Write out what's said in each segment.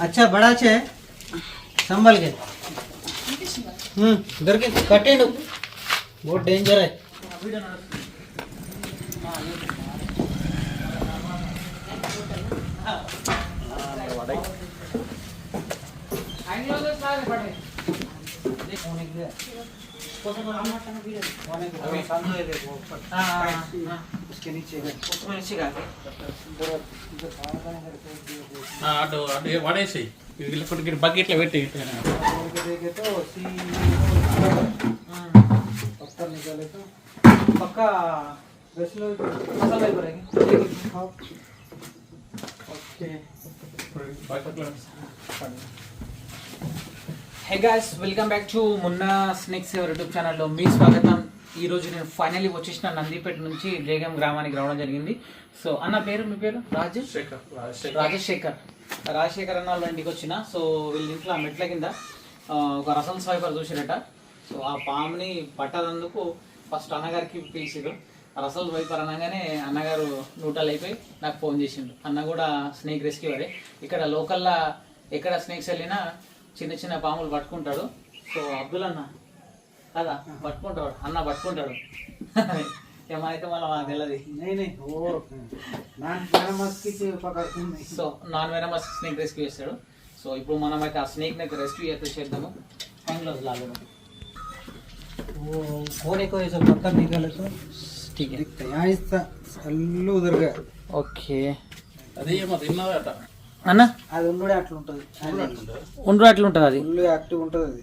अच्छा बड़ा छे संभल के हम्म दरके कटेंड बहुत डेंजर है उसके नीचे ఆ, అటు అటు పడేసి వీళ్ళకి బకెట్లో పెట్టి ఇటు. देखे तो सी पत्थर निकाले तो पक्का दस लोग मसाला ही भरेंगे ओके బకెట్లో hey guys welcome back to Munna snakes ever YouTube ఛానల్లో మీ స్వాగతం ఈ రోజు నేను ఫైనల్లీ వచ్చేసిన నందిపేట నుంచి జయగం గ్రామానికి రావడం జరిగింది. సో అన్న పేరు మీ పేరు? రాజేష్? శేఖర్ రాజశేఖర్. రాజశేఖర్ రాజశేఖర్ అన్న వాళ్ళ ఇంటికి వచ్చిన. సో వీళ్ళ ఇంట్లో ఆ మెట్ల కింద ఒక రసం స్వైపర్ చూసిరట సో ఆ పాముని పట్టదందుకు ఫస్ట్ అన్నగారికి పిలిచిరు. రసల్ వైపర్ అనగానే అన్నగారు నూటలు అయిపోయి నాకు ఫోన్ చేసిండు అన్న కూడా స్నేక్ రెస్క్యూవరే ఇక్కడ లోకల్లా ఎక్కడ స్నేక్స్ వెళ్ళినా చిన్న చిన్న పాములు పట్టుకుంటాడు. సో అబ్దుల్ అన్న కదా పట్టుకుంటాడు అన్న పట్టుకుంటాడు ఏమైతే మళ్ళీ మాకు తెలియదు नहीं नहीं वो नान नान मस्की से पकड़ते नहीं so non venomous snake rescue చేస్తాడు సో ఇప్పుడు మనం అయితే ఆ స్నేక్ ని రెస్క్యూ అయితే చేద్దాము హ్యాండ్ గ్లౌస్ లాగడం वो कोने को ऐसा पत्थर निकाले तो ठीक है दिखता है यहाँ इस అల్లు ఉదర్ గా ఓకే అది ఏమో తిన్నదట అన్న అది ఉండే అట్లా ఉంటుంది ఉండ్రు అట్లా ఉంటుంది అది ఫుల్ యాక్టివ్ ఉంటుంది అది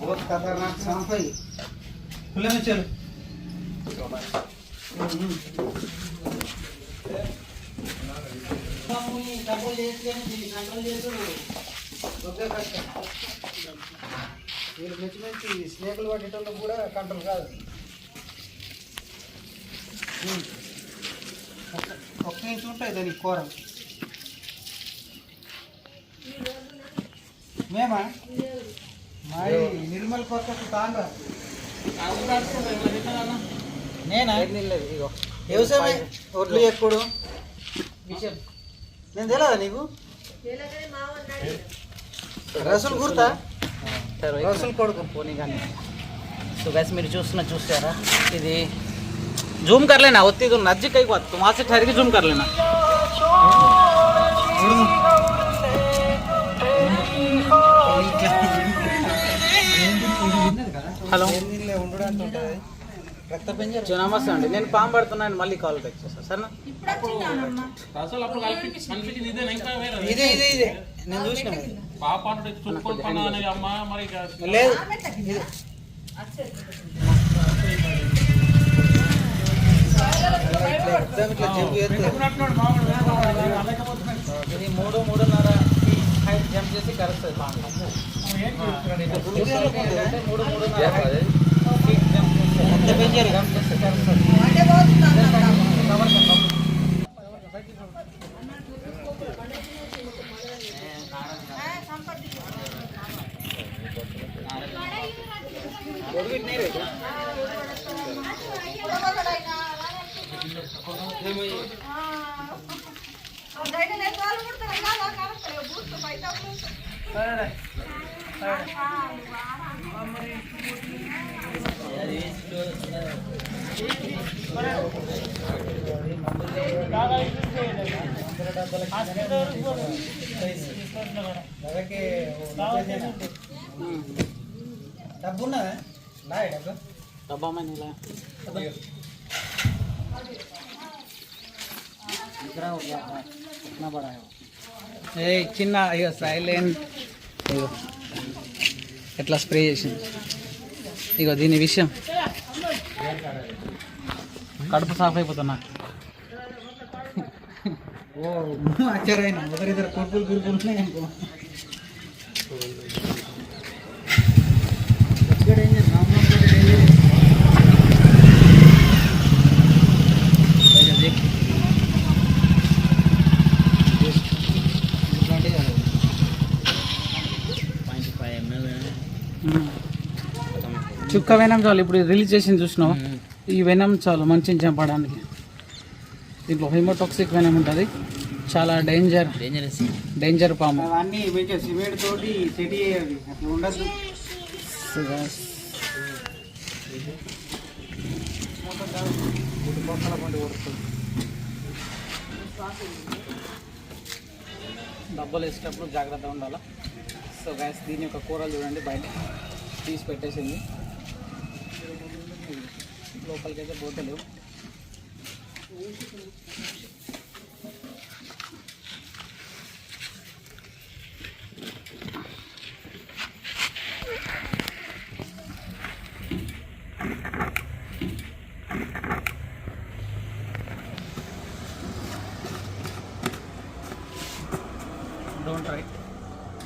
बहुत खतरनाक सांप है ये। खुले में चलो వీళ్ళు మంచి మంచి స్నేకులు పట్టేటోళ్ళు కూడా కంట్రోల్ కాదు ఉమ్. ఒక్క- ఒక్క ఇంచు ఉంటాయి దానికి కూర. మేమా? మాది నిర్మల్ పక్కకు తాండ్రా నేనా? వ్యవసాయం ఒడ్లు ఎప్పుడు? విషయం. నేను తెలియదా నీకు? రసూల్ గుర్తా? రసూల్ కొడుకు. పోనీ కానీ. సో గైస్ మీరు చూస్తున్న చూసారా ఇది జూమ్ कर लेना होती तो नजदीक कई बात वहां से ठहर के जूम कर लेना ఉడుము. హలో ఏం తినలే, ఉండుడు అంటుంటది. రక్త పెంజర సో నమస్తే అండి నేను పాము పడుతున్నాను మళ్ళీ కాల్ బ్యాక్ చేస్తాను సరేనా అసలు అప్పుడు కలిపి కనిపించింది ఇదే ఇంకా వేరే ఇదే ఇదే ఇదే నేను చూసిన పాప అంటే చుట్టుకొని పన్నా అని అమ్మ మరి ఇక లేదు ఇదే ఇట్లా ఎగ్జామ్ ఇట్లా చెప్పు చేస్తే ఇది మూడు మూడున్నర హైట్ జంప్ చేసి కరుస్తుంది పాము అంటే మూడు మూడున్నర height feet jump చేస్తే- రక్త పెంజర jump చేస్తే కరుస్తుంది కవర్ కవర్ అలాగే డబ్బు ఉన్నదా లాయ్ డబ్బు डब्बा में नहीं लाया इतना हो गया हाँ, इतना बड़ा है वो। ఏ చిన్న అయ్యో సైలెంట్ ఇగో ఎట్లా స్ప్రే చేసింది ఇగో దీని విషయం కడుపు సాఫ్ అయిపోతున్నా ఓ ఆశ్చర్యమైన ఒకరిద్దరు కొడుకులు గురుకులు ఉన్నాయి అనుకో ఇక్కడ ఏం చుక్క వెనం చాలు. ఇప్పుడు రిలీజ్ చేసింది చూసినావు? ఈ వెనం చాలు మంచిని చంపడానికి. దీంట్లో హైమోటాక్సిక్ వెనం ఉంటుంది. చాలా డేంజర్ డేంజరస్ డేంజర్ పాము అవన్నీ మంచిగా సిమెంట్ తోటి సెట్ చేయాలి. అట్లా ఉండద్దు డబ్బులు వేసేటప్పుడు జాగ్రత్తగా ఉండాలి? సో గ్యాస్ దీని యొక్క కూరలు చూడండి. బయట తీసి పెట్టేసింది. లోపలికి అయితే పోతలేవు డోంట్ ట్రై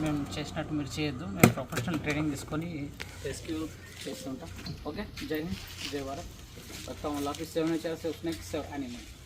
మేము చేసినట్టు మీరు చేయొద్దు. మేము ప్రొఫెషనల్ ట్రైనింగ్ తీసుకొని రెస్క్యూ చేస్తుంటాం. ఓకే జై హింద్ జై భారత్ सत्तावन्न लाख सेवन चारशे एकोणीस अॅनिमल